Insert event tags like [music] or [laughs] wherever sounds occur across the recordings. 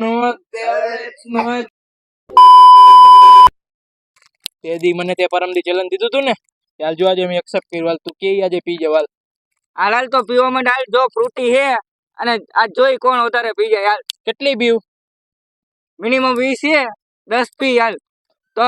નો તેવડે નો તે દી મને તે પરમદી ચલન દીધું તું ને. ચાલ જો આજે મેં એક્સેપ્ટ કર્યું. તું કે આજે પી જવાલ હાલ તો પીવામાં ડાલ જો ફ્રૂટી હે અને આ જોઈ કોણ વધારે પી જાય હાલ. કેટલી પીવું? મિનિમમ વીસ છે દસ પી હાલ. તો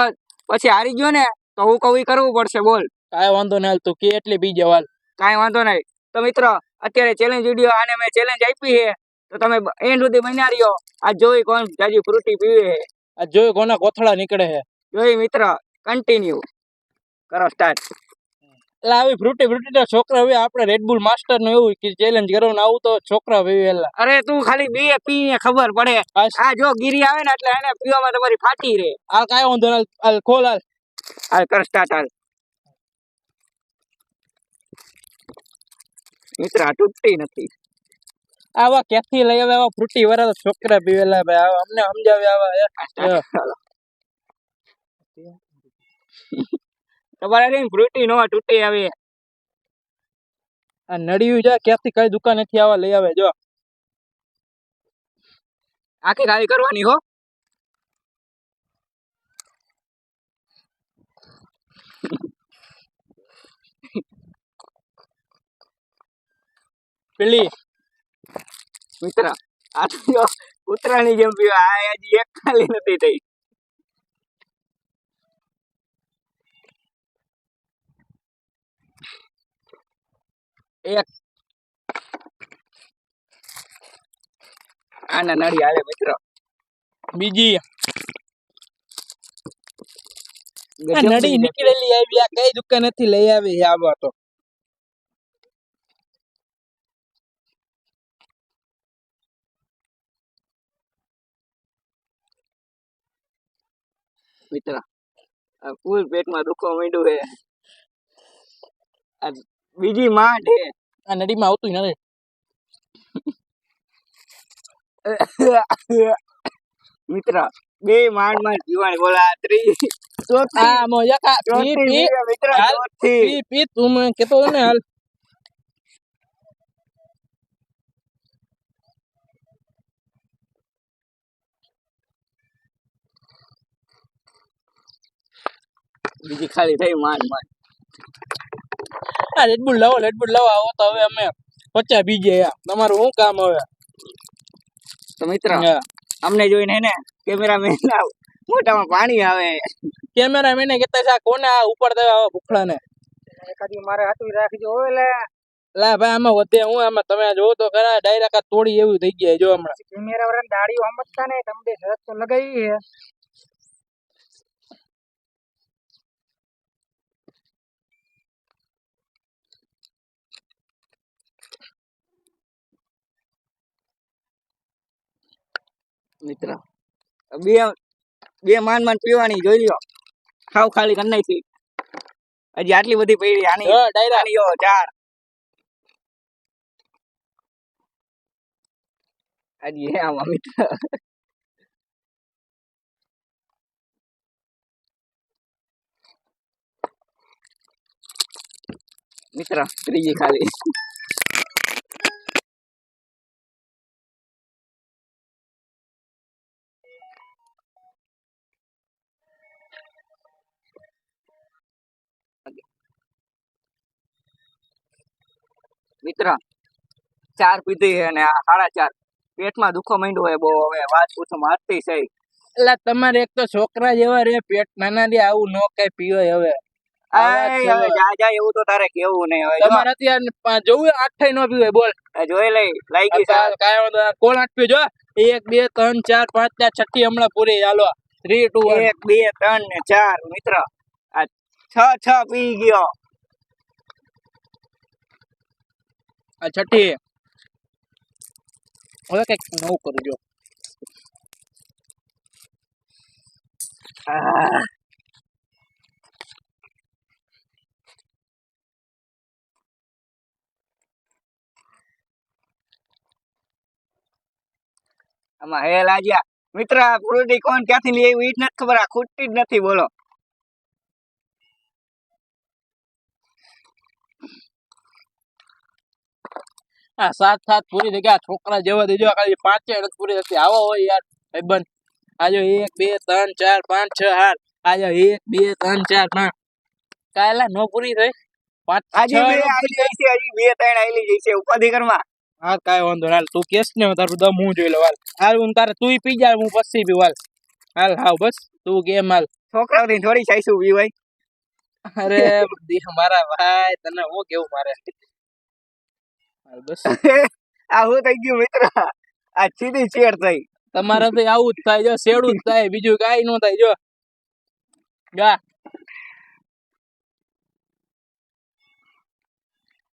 પછી હારી ગયો ને તો હું ઈ કરવું પડશે બોલ. કાંઈ વાંધો નહીં હાલ તું કે એટલી પી જવાલ કાંઈ વાંધો નહીં. તો મિત્રો અત્યારે ચેલેન્જ વીડિયો આને મેં ચેલેન્જ આપી છે. તો તમે એન્ડ સુધી બન્યા રહ્યો. આ જોઈ કોણ જાજી ફ્રૂટી પીવે છે. આ જોયું કોના કોથળા નીકળે છે. જોઈ મિત્ર કન્ટિન્યુ કરો સ્ટાર્ટ એટલે આવી ફ્રૂટી ફ્રૂટી છોકરા હવે આપણે રેડબુલ માસ્ટરનું એવું કે ચેલેન્જ ને આવું તો છોકરા વેલા અરે તું ખાલી બે પીને ખબર પડે. આ જો ગીરી આવે ને એટલે એને પીવામાં તમારી ફાટી રે આ કાંઈ વાંધો હાલ ખોલ હાલ. હાલ કર સ્ટાર્ટ હાલ. મિત્ર આ તૂટતી નથી. આવા ક્યાંથી લઈ આવે? આવા ફ્રૂટી વાળા છોકરા પીવેલા ભાઈ આવા અમને સમજાવે આવા. તમારે કઈ ફ્રૂટી નો તૂટી આવે. આ નડિયું જા ક્યાંથી કઈ દુકાન નથી આવા લઈ આવે જો. આખી ખાલી કરવાની હો. પેલી મિત્ર આ તો ઉત્તરાયણની જેમ પીવા આ હજી એક ખાલી નથી થઈ. એક. આના નળી આવે મિત્ર. બીજી. આ નડી નીકળેલી આવી. આ કઈ દુકાન નથી લઈ આવી. આવા તો મિત્ર. ફૂલ પેટમાં દુખવા માંડ્યું છે. બીજી માઠ છે. આ નદીમાં આવતું નથી. [laughs] મિત્ર બે માંડ માંડ જીવાણી બોલા ત્રી ચોથી આ મોજા કા પી પી મિત્ર ચોથી. પી પી તું કેતો ને હાલ. બીજી ખાલી થઈ માંડ માંડ. આ રેડબુલ લાવો રેડબુલ લાવો આવો તો હવે અમે પચા બીજે યાર તમારું શું કામ હવે? તો મિત્ર. અમને જોઈને હે ને કેમેરામેન ના મોઢામાં પાણી આવે. કેમેરા મેને કેતા છે કોને આ ઉપર દેવા આવા ભૂખડા ને એકાદી મારે હાથવી રાખજો એટલે લા ભાઈ આમાં વધે હું આમાં તમે જોવો તો ખરા ડાયરેક્ટ આ તોડી એવું થઈ ગયા જો હમણાં. કેમેરા વાળા દાડીઓ સમજતા ને તમને શરત તો લગાવી છે. મિત્ર. બે બે માન માન પીવાની જોઈ લ્યો. ખાવ ખાલી કરી નાખી હજી આટલી બધી પડી આની ડાયરાની ડાયરા. ચાર હજી હે આમાં મિત્ર. મિત્ર ત્રીજી ખાલી. મિત્ર ચાર પીધી અને આ સાડા ચાર. પેટમાં દુખો માંડ્યો હોય બહુ હવે વાત પૂછો મારતી છે એટલે તમારે એક તો છોકરા જેવા રે પેટ નાના રે આવું ન કઈ પીવાય હવે. આ વાત આય છે. હવે. જા જા એવું તો તારે કેવું નહીં. હવે તમારે અત્યારે જોવું આઠ નો પીવાય બોલ. આ જોઈ લઈ લાગી છે. કાંઈ વાંધો કોણ આઠ પીવો? જો એક બે ત્રણ ચાર પાંચ ચાર છઠ્ઠી હમણાં પૂરી. ચાલો થ્રી ટુ એક બે ત્રણ ને ચાર મિત્ર. આ છ છ પી ગયો. આ છઠ્ઠી. હવે કંઈક નવું કરજો. આહ. આમાં હે લાજ્યા મિત્ર, આ ફ્રૂટી કોણ ક્યાંથી લઈ આવ્યું એ જ નથી ખબર, આ ખૂટતી જ નથી, બોલો. આ સાત સાત પૂરી થઈ ગયા. છોકરા જેવા દેજો. ખાલી પાંચે નથી પૂરી થતી આવો હોય યાર ભાઈબંધ. આજો એક બે ત્રણ ચાર પાંચ છ આઠ આજો એક બે ત્રણ ચાર પાંચ. કાયલા નો પૂરી થઈ. પાંચ આજે બે છે હજી ત્રણ આઈ જાય છે ઉપાધિ કરમાં હા કાંઈ વાંધો હાલ તું કેસ ને તારું દમ હું જોઈ લઉં. હાલ. હાલ હું તારે તું પી જા હું પછી પીવું. હાલ. હાલ હાવ બસ. તું કેમ હાલ? છોકરાઓથી થોડી બી ભાઈ અરે મારા ભાઈ તને હું કેવું મારે? બસ. [laughs] આ હું થઈ ગયું મિત્ર. આ સીધી છેડ થઈ. તમારે તો આવું જ થાય જો શેડું જ થાય બીજું કઈ ન થાય જો. ગા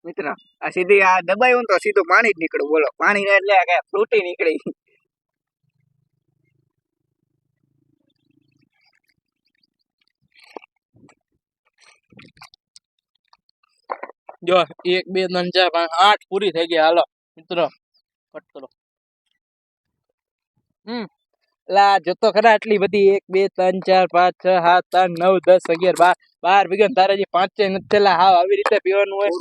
મિત્ર આ સીધી આ દબાયું ને તો સીધું પાણી જ નીકળ્યું. બોલો પાણી ને એટલે ફ્રૂટી નીકળી. જો એક બે ત્રણ ચાર પાંચ આઠ પૂરી થઈ ગઈ. હાલો મિત્રો કટ કરો. હમ લા જોતો ખરા આટલી બધી એક બે ત્રણ ચાર પાંચ છ સાત ત્રણ નવ દસ અગિયાર બાર બાર ભેગા તારે જે પાંચે નથી થયેલા હાવ આવી રીતે પીવાનું હોય.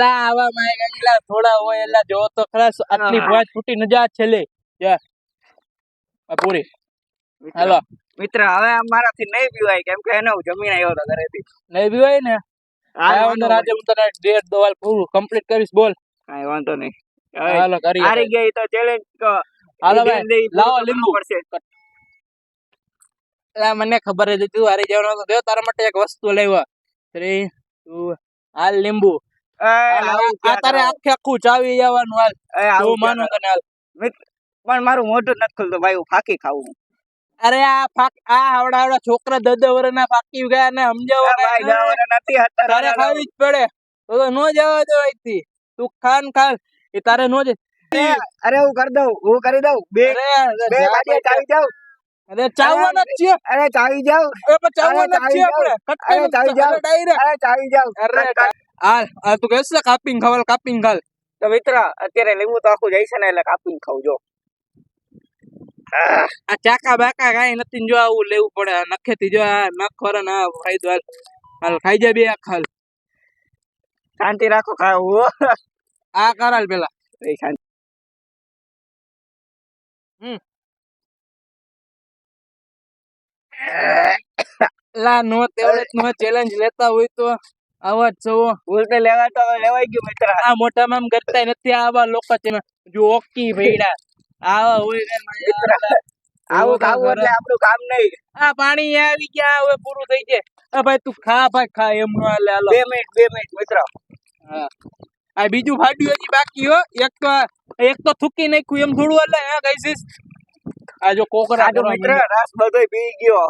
લા આવા માય ગંગલા થોડા હોય એલા જો તો ખરા આટલી. પાંચ ફૂટી નજા છે જા આ પૂરી. હાલો. મિત્ર હવે મારાથી નહીં પીવાય કેમ કે એને જમીન આવ્યો હતો ઘરેથી. નહીં પીવાય ને? આજે હું તને ડેટ દોવાલ પૂરું. કમ્પ્લીટ કરીશ બોલ. કાઈ વાંધો નહીં. હાલો કરી હારી ગઈ તો ચેલેન્જ હાલો ભાઈ. લાવો લીંબુ. પડશે. મને ખબર હતી તું હારી જવાનો તો દેવ તારા માટે એક વસ્તુ લેવા. થ્રી તું હાલ લીંબુ. તારે આખે આખું ચાવી જવાનું હાલ. તું માનો તને હાલ? પણ મારું મોઢું નથી ખુલતું ભાઈ હું ફાકી ખાવું અરે આ ફાક આ આવડા આવડા છોકરા દદે વરના ફાકી ગયા ને સમજાવો નથી હતા તારે ખાવી જ પડે. તો નો જવા દો અહીંથી. તું ખાન ખાન. એ તારે નો જ અરે હું કરી દઉં હું કરી દઉં. બે અરે બે જા ચાવી જાવ અરે ચાવવાના જ છે અરે ચાવી જાવ એ પણ ચાવવાના જ છે આપણે. અરે ચાવી ડાયરેક્ટ અરે ચાવી જાવ અરે આ તું કહેશ કાપીને ખવાલ કાપીને ખાલ. તો મિત્ર અત્યારે લીંબુ તો આખું જઈશે ને એટલે કાપીને ખાવ જો. આ ચાકા બાકા કાંઈ નથી જો આવું લેવું પડે. નખેથી જો આ નખ ખોરે ને ખાઈ ફાયદો હાલ ખાઈ જાય બે ખાલ. શાંતિ રાખો ખાવું આ કરાલ પેલા. શાંતિ લા નો તેવડે નો ચેલેન્જ લેતા હોય તો આવા જ છો લેવા તો લેવાઈ ગયું મિત્ર. આ મોટામાં કરતા નથી આવા લોકો છે જો ઓકી ભઈડા. આવા હોય આવું ખાવું એટલે આપણું કામ નહીં. આ પાણી આવી ગયા હવે પૂરું થઈ છે આ ભાઈ તું ખા ભાઈ ખા એમ નો હાલે હાલો. બે મિનિટ બે મિનિટ મિત્ર. હા. આ બીજું ફાડ્યું હજી બાકી હો. એક તો એક તો થૂકી નાખ્યું એમ થોડું એટલે હા કહીશ આ જો કોકરા જો મિત્ર. રસ બધોય પી ગયો.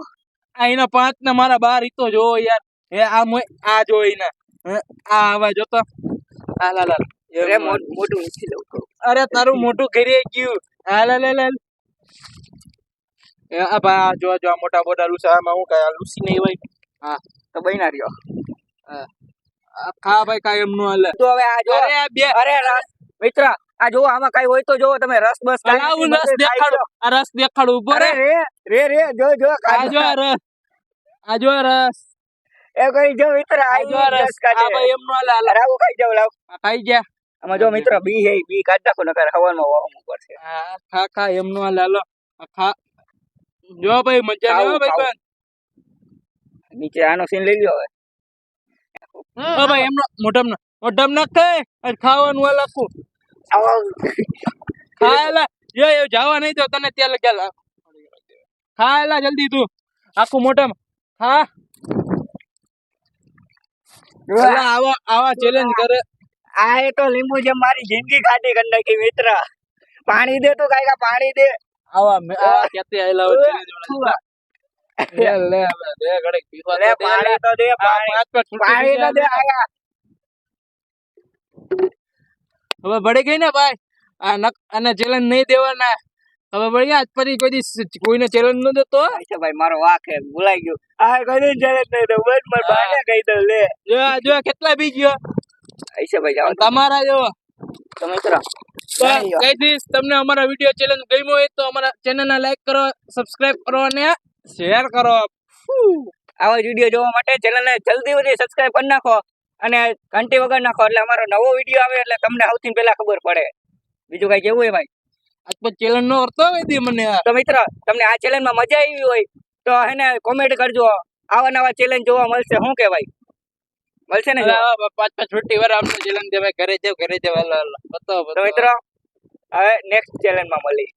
આ એના પાંચ ને મારા બાર ઈ તો જો યાર. એ આ મોય આ જો એના. હે, આ આવા જો તો. આ લા લા અરે એમ મો- ઊંચી લઉં અરે તારું મોટું ઘરે ગયું. હા લા લા લા એ આ ભાઈ આ જો જો મોટા મોટા લુસા આમાં હું કાંઈ લુસી નહીં હોય. હા તો બન્યા રહ્યો. ખા ભાઈ કાંઈ એમ નો હાલે. તો હવે આ જો અરે બે અરે રસ. મિત્ર આ જો આમાં કઈ હોય તો જો તમે રસ બસ રસ બધું આ રસ દેખાડું ઊભો રે રે રે જો જો આ જો રસ. આ જો રસ. એ કઈ જો મિત્ર આ જો રસ. આ ભાઈ એમ નો હાલે હાલે. આવું ખાઈ જાવ લાવ. આ ખાઈ જા આમાં જો મિત્ર બી હે બી કાઢ નાખો નકર હવામાં વાહમાં પડશે આ ખા ખા એમનો આ લાલો. ખા. જો ભાઈ મજા હો ભાઈ ખાવું. નીચે આનો સીન લઈ લ્યો હવે. ઓ ભાઈ એમનો મોઢમ ના મોઢમ ના ખાય? અને ખાવાનું આ આખું આવો. ખા એલા જો એ જવા નહીં તો તને ત્યાં લગ્યા ખા એલા જલ્દી તું. આખું મોઢમ. ખા. આવા આવા ચેલેન્જ કરે. આ તો લીંબુ જેમ મારી જિંદગી ખાટી કરી નાખી મિત્ર. પાણી દે તું કાંઈ પાણી દે. આવા મે- આવા ક્યાંથી આયેલા હોય લે લે હવે દે ઘડીક પીવા દે. પાણી તો દે પાણી. પાંચ પાંચ છૂટી પાણી તો દે આયા. હવે પડી ગઈ ને ભાઈ? આ નક અને ચેલેન્જ નહીં દેવાના. હવે પડી આજ પછી કોઈ દી કોઈને ચેલેન્જ ન દેતો અચ્છા ભાઈ મારો વાક હે ભૂલાઈ ગયું. આ કદી ચાલે નહીં તો બસ માર બાને કહી દઉં લે. જો જો કેટલા બી ગયો? અચ્છા ભાઈ જાઓ તમારા જેવો. તો મિત્રો દઈશ તમને અમારા વીડિયો ચેલેન્જ ગમ્યો હોય તો અમારા ચેનલને લાઈક કરો સબસ્ક્રાઇબ કરો અને શેર કરો. આવા વીડિયો જોવા માટે ચેનલને જલ્દી જલ્દી સબસ્ક્રાઇબ કરી નાખો અને ઘંટી વગર નાખો એટલે અમારો નવો વીડિયો આવે એટલે તમને સૌથી પહેલા ખબર પડે. બીજું કઈ કેવું હોય ભાઈ? આજ પછી ચેલેન્જ નો અર્થ હોય દી મને. તો મિત્ર તમને આ ચેલેન્જમાં મજા આવી હોય તો એને કોમેન્ટ કરજો. આવા નવા ચેલેન્જ જોવા મળશે શું કહેવાય? મળશે ને પાંચ પાંચ છૂટી વાર આમ ચેલેન્જ દેવે ઘરે દેવ ઘરે દેવ હાલો હાલો. બતાવો તો મિત્રો હવે નેક્સ્ટ ચેલેન્જમાં મળી